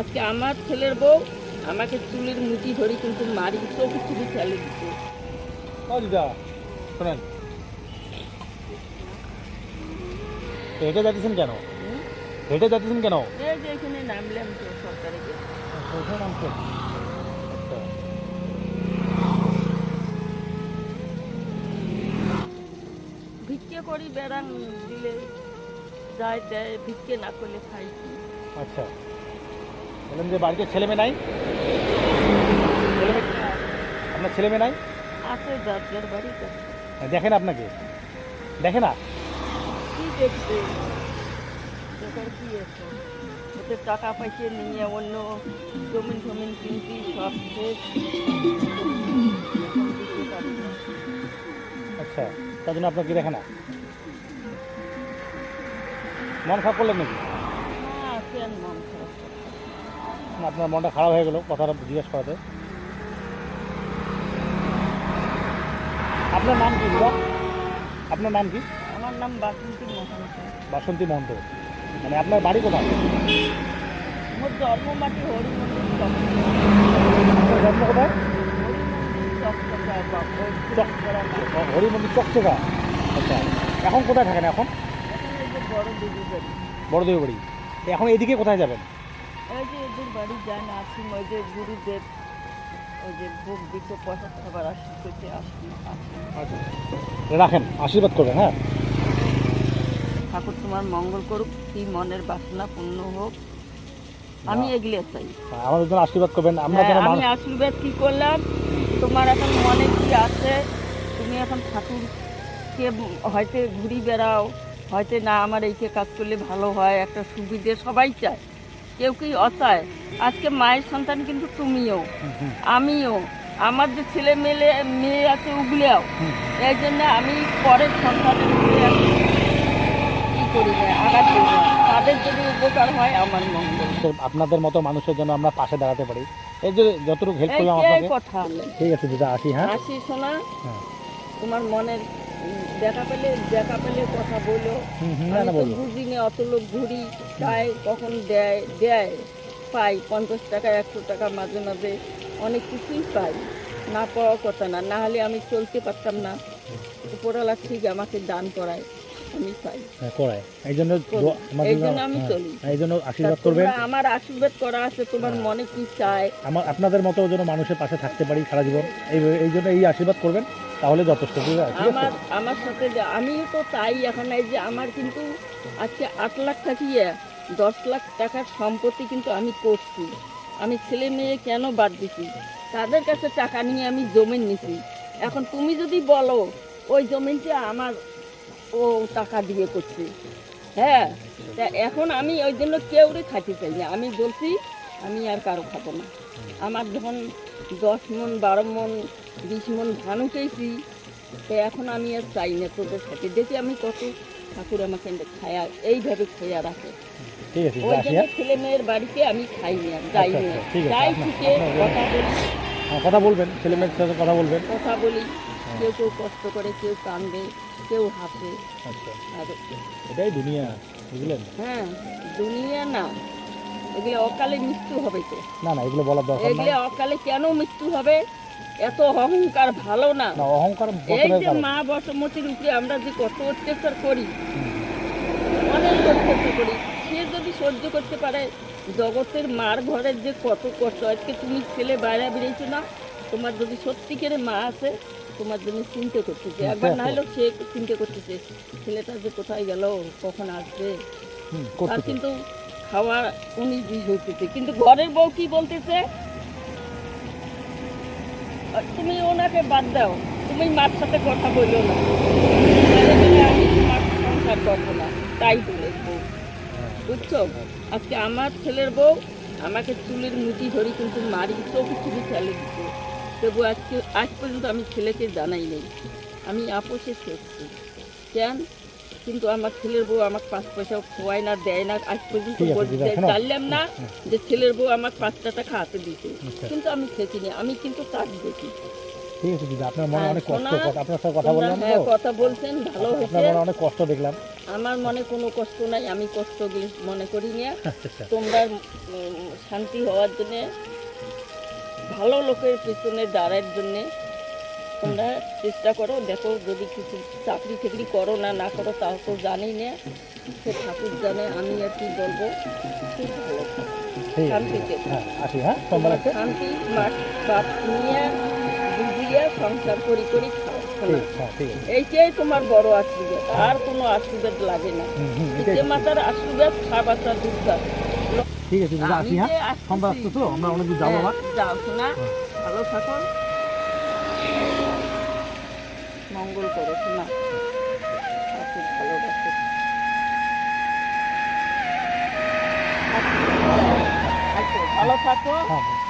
আজকে আমার ছেলের বউ আমাকে চুলের মুঠি ধরে কিন্তু মারি চোখে চুলি ফেলে দিদা শোনেন। হেঁটে যাচ্ছেন কেন? হেঁটে যাচ্ছেন কেন? এই যে এখানে নামলাম তো সরকারে নামছেন? আচ্ছা। ভিক্ষে করি বেড়ান দিলে যায় দেয় ভিক্ষে না করলে খাই আচ্ছা। বললাম যে বাড়িতে ছেলে মেয়ে নাই? ছেলে মেয়ে আপনার ছেলে মেয়ে নাই? আছে যার বাড়িতে দেখেন আপনাকে? দেখে না? কি দেখছে দেখার কি আছে? ওদের টাকা পয়সা নিয়ে অন্য জমিন জমিন কিনতি সব। আচ্ছা তার জন্য আপনাকে দেখে না? মন খারাপ করলেন নাকি? হ্যাঁ মন। আপনার মনটা খারাপ হয়ে গেল কথাটা জিজ্ঞেস করাতে। আপনার নাম কি দিদা আপনার নাম কি? আমার নাম বাসন্তী মহান্ত। বাসন্তী মহন্ত। মানে আপনার বাড়ি কোথায়? মোর জন্মমাটি হরিমন্দির আপনার জন্ম কোথায়? চক ও, হরিমন্দির চকচকা আচ্ছা এখন কোথায় থাকেন এখন? বড়। বড়দেব বাড়ি। এখন এদিকে কোথায় যাবেন? এই যে এদের বাড়ি যায় না আসি ওই যে গুরুদেব ওই যে ভোগ দিতে পয়সা খাবার আসি করতে আসি আসি আচ্ছা। রাখেন আশীর্বাদ করবেন হ্যাঁ? ঠাকুর তোমার মঙ্গল করুক কি মনের বাসনা পূর্ণ হোক আমি এগুলো চাই। আমাদের জন্য আশীর্বাদ করবেন আমরা হ্যাঁ, আমি আশীর্বাদ কি করলাম? তোমার এখন মনে কি আছে? তুমি এখন ঠাকুরকে হয়তো ঘুরি বেড়াও হয়তো না আমার এইকে কাজ করলে ভালো হয় একটা সুবিধে সবাই চায়। কেউ কি অচায় আজকে মায়ের সন্তান কিন্তু তুমিও আমিও। আমার যে ছেলে মেলে মেয়ে আছে ওগুলোও হুম। এই জন্য আমি পরের সন্তানের কি করি না আঘাত করি তাদের যদি উপকার হয় আমার মঙ্গল। আপনাদের মতো মানুষের জন্য আমরা পাশে দাঁড়াতে পারি। এই যে যতটুকু হেল্প করলাম আপনাকে কথা ঠিক আছে দিদা আসি হ্যাঁ? আসি শোনা। হ্যাঁ। তোমার মনের দেখা পেলে দেখা পেলে কথা বলো। বুঝি না অত লোক ঘুরি চাই কখন দেয় দেয় পাই পঞ্চাশ টাকা একশো টাকা মাঝে মাঝে অনেক কিছুই পাই। না পাওয়ার কথা না না হলে আমি চলতে পারতাম না। উপরওয়ালা ঠিক আমাকে দান করায় আমি পাই। হ্যাঁ করায়। এই জন্য এই জন্য আমি হ্যাঁ, চলি। এই জন্য আশীর্বাদ করবেন। আমার আশীর্বাদ করা আছে তোমার হ্যাঁ। মনে কি চায়? আমার আপনাদের মতো যেন মানুষের পাশে থাকতে পারি সারা জীবন। এই এই জন্য এই আশীর্বাদ করবেন। তাহলে যথেষ্ট আমার আমার সাথে আমিও তো তাই এখন এই যে আমার কিন্তু আজকে আট লাখ থাকিয়ে দশ লাখ টাকার সম্পত্তি কিন্তু আমি করছি। আমি ছেলে মেয়ে কেন বাদ দিছি? তাদের কাছে টাকা নিয়ে আমি জমিন নিছি। এখন তুমি যদি বলো, ওই জমিনটা আমার ও টাকা দিয়ে করছি। হ্যাঁ তা এখন আমি ওই জন্য কেউরে খাইতে চাই না। আমি বলছি, আমি আর কারও খাব না। আমার যখন দশ মন, বারো মন বিশ মন ধান উঠেছি তো এখন আমি আর চাই না তোদের সাথে দেখি আমি কত ঠাকুর আমাকে খায়া এইভাবে খেয়া রাখে। ওই জন্য হ্যাঁ। ছেলে মেয়ের বাড়িতে আমি খাই না যাই আচ্ছা, না। আচ্ছা, যাই থেকে কথা বলি। হ্যাঁ, কথা বলবেন ছেলে মেয়ের সাথে কথা বলবেন। কথা বলি। কেউ কেউ কষ্ট করে কেউ কান্দে কেউ হাসে। আচ্ছা এটাই দুনিয়া বুঝলেন? হ্যাঁ দুনিয়া না এগুলো অকালে মৃত্যু হবে তো। না না এগুলো বলার দরকার এগুলো অকালে কেন মৃত্যু হবে? এত অহংকার ভালো না। অহংকার এই যে মা বসমতির উপরে আমরা যে কত অত্যাচার করি অনেক অত্যাচার করি সে যদি সহ্য করতে পারে জগতের মার ঘরের যে কত কষ্ট আজকে তুমি ছেলে বাইরে বেরিয়েছো না তোমার যদি সত্যিকারে মা আছে তোমার জন্য চিন্তা করতেছে। একবার না হলেও সে চিন্তা করতেছে ছেলেটা যে কোথায় গেল কখন আসবে? তার কিন্তু খাওয়া উনি হইতেছে। কিন্তু ঘরের বউ কি বলতেছে? তুমি ওনাকে বাদ দাও। তুমি মার সাথে কথা না। বলে বলে আমি সংসার করব না। তাই বলে। বুঝছ? আজকে আমার ছেলের বউ আমাকে চুলের মুঠি ধরে কিন্তু মারি, চোখে চুলি ফেলে দিচ্ছে তবু আজকে আজ পর্যন্ত আমি ছেলেকে জানাই নেই। আমি আপোষে করছি কেন? কিন্তু আমার ছেলের বউ আমার পাঁচ পয়সাও খোয়ায় না দেয় না আজ পর্যন্ত। চাইলাম না যে ছেলের বউ আমার পাঁচ টাকা খাওয়াতে দিতে। আচ্ছা। কিন্তু আমি খেয়েছি না আমি কিন্তু তার দেখি। ঠিক আছে দিদি আপনার মনে হ্যাঁ, অনেক কষ্ট আপনার সাথে কথা বললাম হ্যাঁ কথা বলছেন ভালো আপনার মনে অনেক কষ্ট দেখলাম। আমার মনে কোনো কষ্ট নাই আমি কষ্ট মনে করি না। আচ্ছা তোমরা শান্তি হওয়ার জন্যে ভালো লোকের পিছনে দাঁড়ার জন্যে তোমরা চেষ্টা করো দেখো যদি কিছু চাকরি টাকরি করো না না করো তাও তো জানি না। সে ঠাকুর জানে আমি আর কি বলব? খুব ভালো। শান্তিতে হ্যাঁ হ্যাঁ শান্তি বাপ নিয়ে বুঝিয়ে সংসার করি করি হ্যাঁ এইটাই তোমার বড় আশীর্বাদ আর কোনো আশীর্বাদ লাগে না। যে মাতার আশীর্বাদ দুধটা ঠিক আছে আসি হ্যাঁ সোমবার আসতো তো আমরা অনেক দূর যাব আবার যাও শোনা। ভালো থাকো। মঙ্গল করো না। খুব আচ্ছা, ভালো থাকো। হ্যাঁ